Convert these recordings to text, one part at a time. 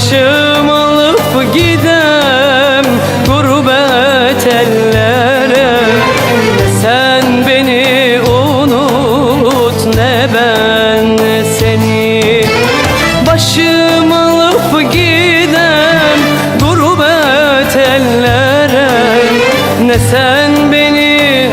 başım alıp gidem gurbet ellere. Sen beni unut ne ben seni. Başım alıp gidem gurbet ellere. Ne sen beni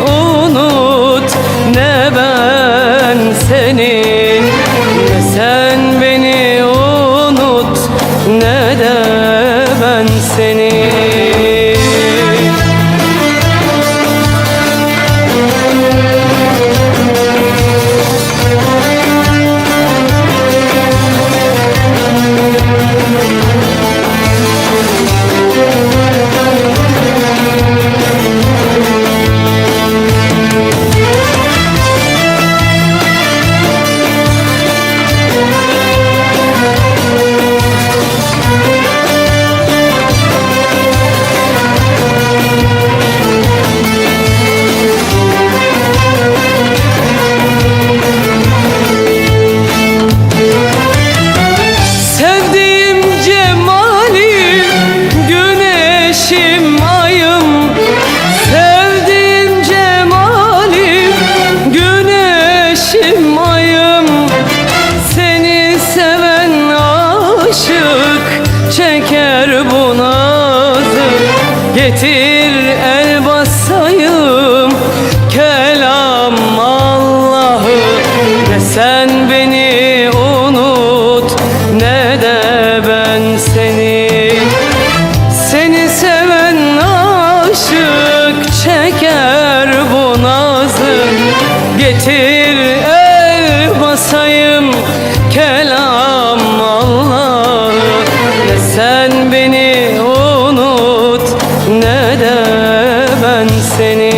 çeker bu nazı. Getir el seni